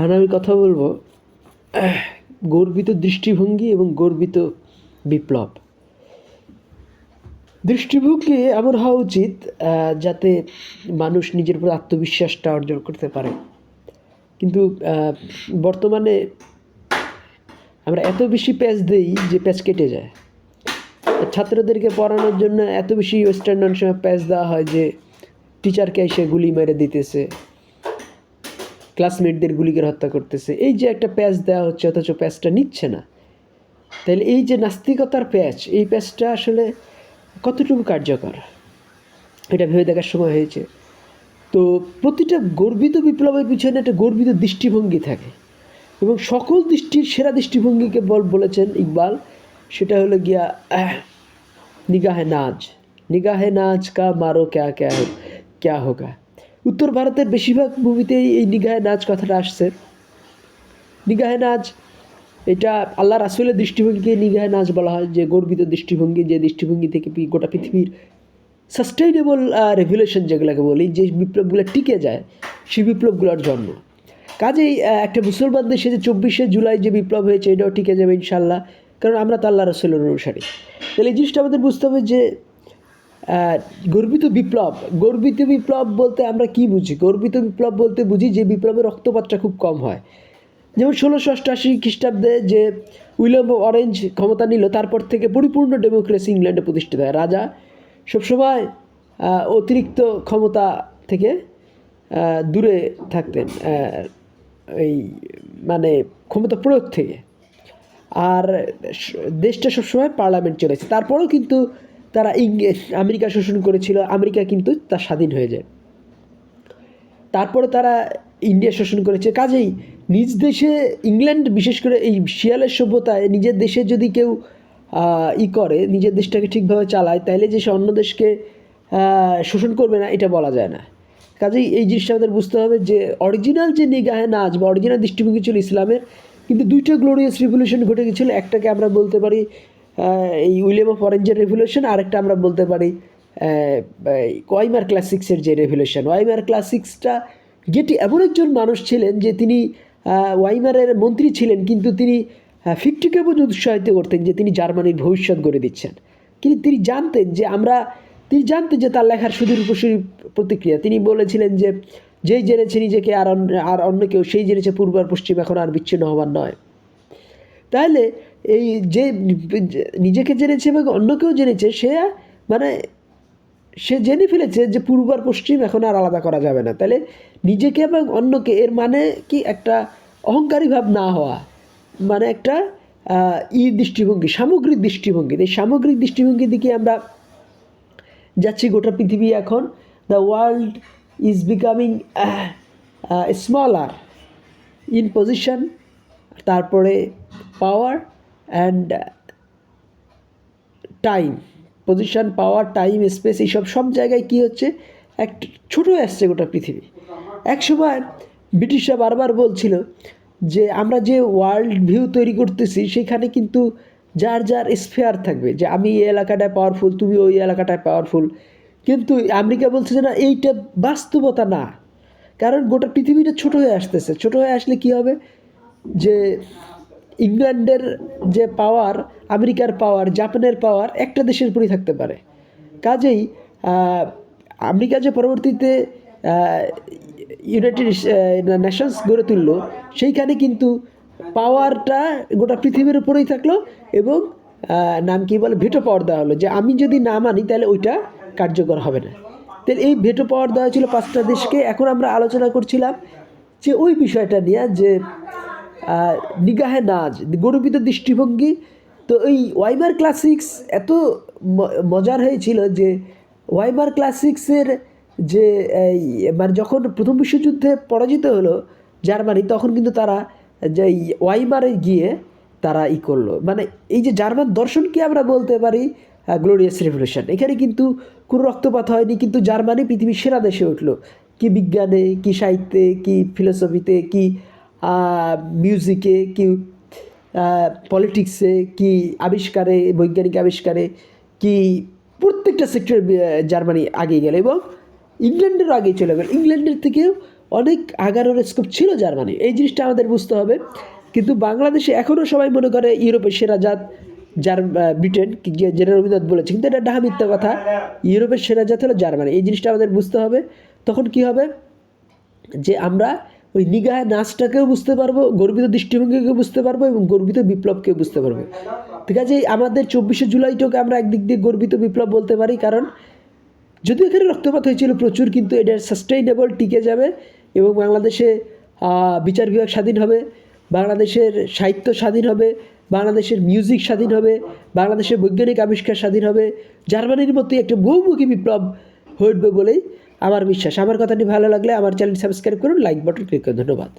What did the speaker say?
এখন আমি কথা বলব গর্বিত দৃষ্টিভঙ্গি এবং গর্বিত বিপ্লব। দৃষ্টিভঙ্গি এমন হওয়া উচিত যাতে মানুষ নিজের উপর আত্মবিশ্বাসটা অর্জন করতে পারে। কিন্তু বর্তমানে আমরা এত বেশি প্যাচ দিই যে প্যাচ কেটে যায়। ছাত্রদেরকে পড়ানোর জন্য এত বেশি ওয়েস্টার্ন সময় প্যাচ দেওয়া হয় যে টিচারকে এসে গুলি মেরে দিতেছে। ক্লাসমেটদের গুলি করে হত্যা করতেছে। এই যে একটা প্যাচ দেওয়া হচ্ছে, অথচ প্যাচটা নিচ্ছে না। তাহলে এই যে নাস্তিকতার প্যাচ এই প্যাচটা আসলে কতটুকু কার্যকর? এটা ভেবে দেখার সময় হয়েছে। তো প্রতিটা গর্বিত বিপ্লবের পিছনে একটা গর্বিত দৃষ্টিভঙ্গি থাকে। এবং সকল দৃষ্টির সেরা দৃষ্টিভঙ্গিকে বল বলেছেন ইকবাল, সেটা হলো গিয়া নিগাহে নাজ নিগাহে নাজ কা মারো ক্যা ক্যা ক্যা হোগা। উত্তর ভারতের বেশিরভাগ মুভিতেই এই নিগাহে নাচ কথাটা আসছে। নিগাহে নাচ, এটা আল্লাহ রাসুলের দৃষ্টিভঙ্গিকে নিগাহে নাচ বলা হয়, যে গর্বিত দৃষ্টিভঙ্গি, যে দৃষ্টিভঙ্গি থেকে গোটা পৃথিবীর সাস্টেইনেবল রেভুলেশন যেগুলোকে বলি, যে বিপ্লবগুলো টিকে যায়, সেই বিপ্লবগুলোর জন্ম। কাজেই একটা মুসলমান দেশে যে চব্বিশে জুলাই যে বিপ্লব হয়েছে, এটাও টিকে যাবে ইনশাল্লাহ কারণ আমরা তো আল্লাহ রসুলের অনুসারী। তাহলে এই জিনিসটা আমাদের বুঝতে হবে যে গর্বিত বিপ্লব গর্বিত বিপ্লব বলতে আমরা কি বুঝি? গর্বিত বিপ্লব বলতে বুঝি যে বিপ্লবের রক্তপাতটা খুব কম হয়। যেমন ষোলোশো অষ্টাশি খ্রিস্টাব্দে যে উইলিয়াম অরেঞ্জ ক্ষমতা নিল, তারপর থেকে পরিপূর্ণ ডেমোক্রেসি ইংল্যান্ডে প্রতিষ্ঠিত হয়। রাজা সবসময় অতিরিক্ত ক্ষমতা থেকে দূরে থাকতেন এই মানে ক্ষমতা প্রয়োগ থেকে। আর দেশটা সবসময় পার্লামেন্ট চলেছে তারপরেও কিন্তু তারা ইংরেজ, আমেরিকা শোষণ করেছিল, আমেরিকা কিন্তু তার স্বাধীন হয়ে যায়। তারপরে তারা ইন্ডিয়া শোষণ করেছে। কাজেই নিজ দেশে ইংল্যান্ড, বিশেষ করে এই শিয়ালের সভ্যতায় নিজের দেশে যদি কেউ ই করে, নিজের দেশটাকে ঠিকভাবে চালায় তাহলে যে সে অন্য দেশকে শোষণ করবে না, এটা বলা যায় না। কাজেই এই জিনিসটা আমাদের বুঝতে হবে যে অরিজিনাল যে নিগাহে নাচ বা অরিজিনাল দৃষ্টিভঙ্গি ছিল ইসলামের, কিন্তু দুইটা গ্লোরিয়াস রিভলিউশন ঘটে গেছিল। একটাকে আমরা বলতে পারি এই উইলিয়াম অফ অরেঞ্জের রেভলিউশন আরেকটা আমরা বলতে পারি ওয়াইমার ক্লাসিক্সের যে রেভলিউশন ওয়াইমার ক্লাসিক্সটা যেটি এমন একজন মানুষ ছিলেন যে তিনি ওয়াইমারের মন্ত্রী ছিলেন, কিন্তু তিনি ফিকটিকে উৎসাহিত করতেন যে তিনি জার্মানির ভবিষ্যৎ গড়ে দিচ্ছেন। কিন্তু তিনি জানতেন যে আমরা, তিনি জানতেন যে তার লেখার সুদূর উপসূরি প্রতিক্রিয়া। তিনি বলেছিলেন যে, যেই জেনেছে নিজেকে আর অন্য আর অন্য কেউ, সেই জেনেছে পূর্ব আর পশ্চিম, এখন আর বিচ্ছিন্ন হবার নয়। তাহলে এই যে নিজেকে জেনেছে এবং অন্য কেউ জেনেছে, সে মানে সে জেনে ফেলেছে যে পূর্ব আর পশ্চিম এখন আর আলাদা করা যাবে না। তাহলে নিজেকে এবং অন্যকে এর মানে কি একটা অহংকারী ভাব না হওয়া মানে একটা ই দৃষ্টিভঙ্গি, সামগ্রিক দৃষ্টিভঙ্গি। এই সামগ্রিক দৃষ্টিভঙ্গির দিকে আমরা যাচ্ছি গোটা পৃথিবী এখন। The world is becoming smaller in position তারপরে power and time position power time space এইসব সব জায়গায় কী হচ্ছে? এক ছোট আসছে গোটা পৃথিবী। এক সময় ব্রিটিশরা বারবার বলছিল যে আমরা যে ওয়ার্ল্ড ভিউ তৈরি করতেছি, সেখানে কিন্তু যার যার স্ফেয়ার থাকবে। যে আমি এই এলাকাটায় পাওয়ারফুল তুমি ওই এলাকাটায় পাওয়ারফুল কিন্তু আমেরিকা বলছে যে না, এইটা বাস্তবতা না। কারণ গোটা পৃথিবীটা ছোট হয়ে আসতেছে। ছোট হয়ে আসলে কি হবে? যে ইংল্যান্ডের যে পাওয়ার আমেরিকার পাওয়ার জাপানের পাওয়ার একটা দেশের উপরই থাকতে পারে। কাজেই আমেরিকা যে পরবর্তীতে ইউনাইটেড নেশনস গড়ে তুললো, সেইখানে কিন্তু পাওয়ারটা গোটা পৃথিবীর উপরেই থাকল এবং নাম কি বলে ভেটো পাওয়ার দেওয়া হলো। যে আমি যদি না মানি, তাহলে ওইটা কার্যকর হবে না। তাহলে এই ভেটো পাওয়ার দেওয়া ছিল পাঁচটা দেশকে। এখন আমরা আলোচনা করছিলাম যে ওই বিষয়টা নিয়ে, যে নিগাহে নাজ, গর্বিত দৃষ্টিভঙ্গি। তো এই ওয়াইমার ক্লাসিক্স এত মজার হয়েছিল যে ওয়াইমার ক্লাসিক্সের যে মানে যখন প্রথম বিশ্বযুদ্ধে পরাজিত হলো জার্মানি, তখন কিন্তু তারা যে ওয়াইমারে গিয়ে তারা ই করল। মানে এই যে জার্মান দর্শনকে আমরা বলতে পারি গ্লোরিয়াস রেভলিউশন এখানে কিন্তু কোনো রক্তপাত হয়নি, কিন্তু জার্মানি পৃথিবীর সেরা দেশে উঠল। কি বিজ্ঞানে, কি সাহিত্যে, কি ফিলোসফিতে কি মিউজিকে কি পলিটিক্সে কি আবিষ্কারে, বৈজ্ঞানিক আবিষ্কারে কি প্রত্যেকটা সেক্টরে জার্মানি আগিয়ে গেল এবং ইংল্যান্ডেরও আগে চলে গেল। ইংল্যান্ডের থেকেও অনেক আগানোর স্কোপ ছিল জার্মানি এই জিনিসটা আমাদের বুঝতে হবে। কিন্তু বাংলাদেশে এখনও সবাই মনে করে ইউরোপের সেরা জাত জার ব্রিটেন যেটা রবীন্দ্রনাথ বলেছে। কিন্তু এটা ডাহা মিথ্যা কথা। ইউরোপের সেরা জাত হলো জার্মানি এই জিনিসটা আমাদের বুঝতে হবে। তখন কি হবে? যে আমরা ওই নিগাহ নাচটাকেও বুঝতে পারব, গর্বিত দৃষ্টিভঙ্গিকেও বুঝতে পারব এবং গর্বিত বিপ্লবকেও বুঝতে পারব। ঠিক আছে আমাদের চব্বিশে জুলাইটাকে আমরা একদিক দিয়ে গর্বিত বিপ্লব বলতে পারি, কারণ যদিও এখানে রক্তপাত হয়েছিল প্রচুর, কিন্তু এটা সাস্টেইনেবল টিকে যাবে এবং বাংলাদেশে বিচার বিভাগ স্বাধীন হবে, বাংলাদেশের সাহিত্য স্বাধীন হবে, বাংলাদেশের মিউজিক স্বাধীন হবে, বাংলাদেশের বৈজ্ঞানিক আবিষ্কার স্বাধীন হবে, জার্মানির মতোই একটা বহুমুখী বিপ্লব হয়ে উঠবে বলেই আমার বিশ্বাস। আমার কথাটি ভালো লাগলে আমার চ্যানেল সাবস্ক্রাইব করুন, লাইক বাটন ক্লিক করুন। ধন্যবাদ।